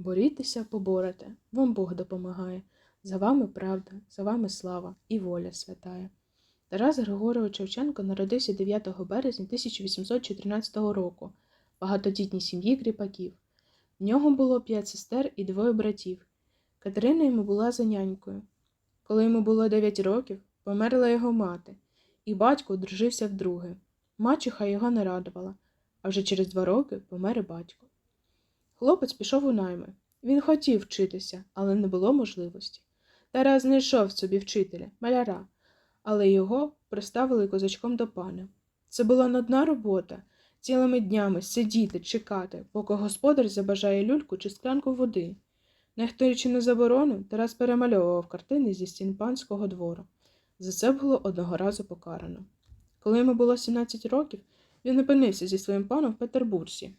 Борітеся, поборете, вам Бог допомагає. За вами правда, за вами слава і воля святая. Тарас Григорович Шевченко народився 9 березня 1814 року в багатодітній сім'ї кріпаків. В нього було п'ять сестер і двоє братів. Катерина йому була за нянькою. Коли йому було 9 років, померла його мати, і батько одружився вдруге. Мачуха його не радувала, а вже через два роки помер батько. Хлопець пішов у найми. Він хотів вчитися, але не було можливості. Тарас знайшов собі вчителя, маляра, але його приставили козачком до пана. Це була нудна робота цілими днями сидіти, чекати, поки господар забажає люльку чи склянку води. Нехтуючи на заборону, Тарас перемальовував картини зі стін панського двору. За це було одного разу покарано. Коли йому було 17 років, він опинився зі своїм паном в Петербурзі.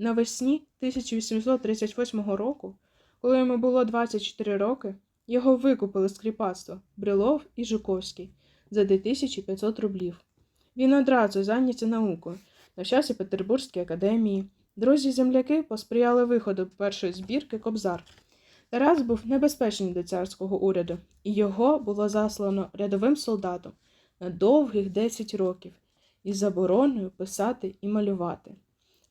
Навесні 1838 року, коли йому було 24 роки, його викупили з кріпацтва Брилов і Жуковський за 2500 рублів. Він одразу зайнявся наукою, навчався Петербурзькій академії. Друзі-земляки посприяли виходу першої збірки Кобзар. Тарас був небезпечний для царського уряду, і його було заслано рядовим солдатом на довгих 10 років із забороною писати і малювати.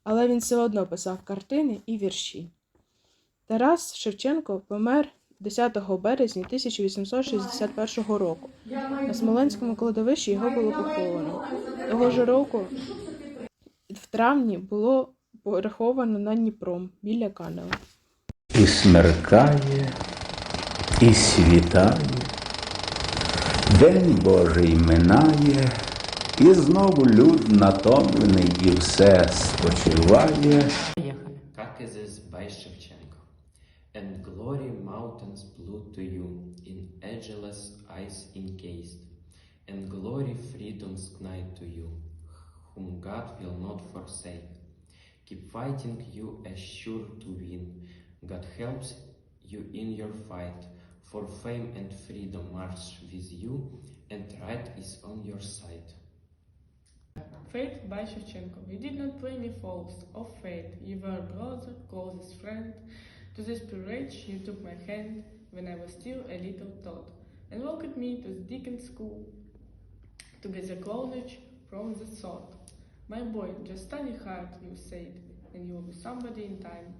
Але він все одно писав картини і вірші. Тарас Шевченко помер 10 березня 1861 року. На Смоленському кладовищі його було поховано. Того ж року, в травні, було пораховано на Дніпром біля Канева. І смеркає, і світає, День Божий минає, і знову люд натомлений, і все спочиває. Поехали. Как is this by Shevchenko? And glory mountains blue to you, in ageless ice encased, and glory freedom's night to you, whom God will not forsake. Keep fighting you as sure to win. God helps you in your fight, for fame and freedom march with you, and right is on your side. Faith by Shevchenko. You did not play me false oh, of fate. You were a brother, closest friend. To this peerage you took my hand when I was still a little tot, and welcomed me to the deacon school to the knowledge from the thought. My boy, just study hard, you said, and you will be somebody in time.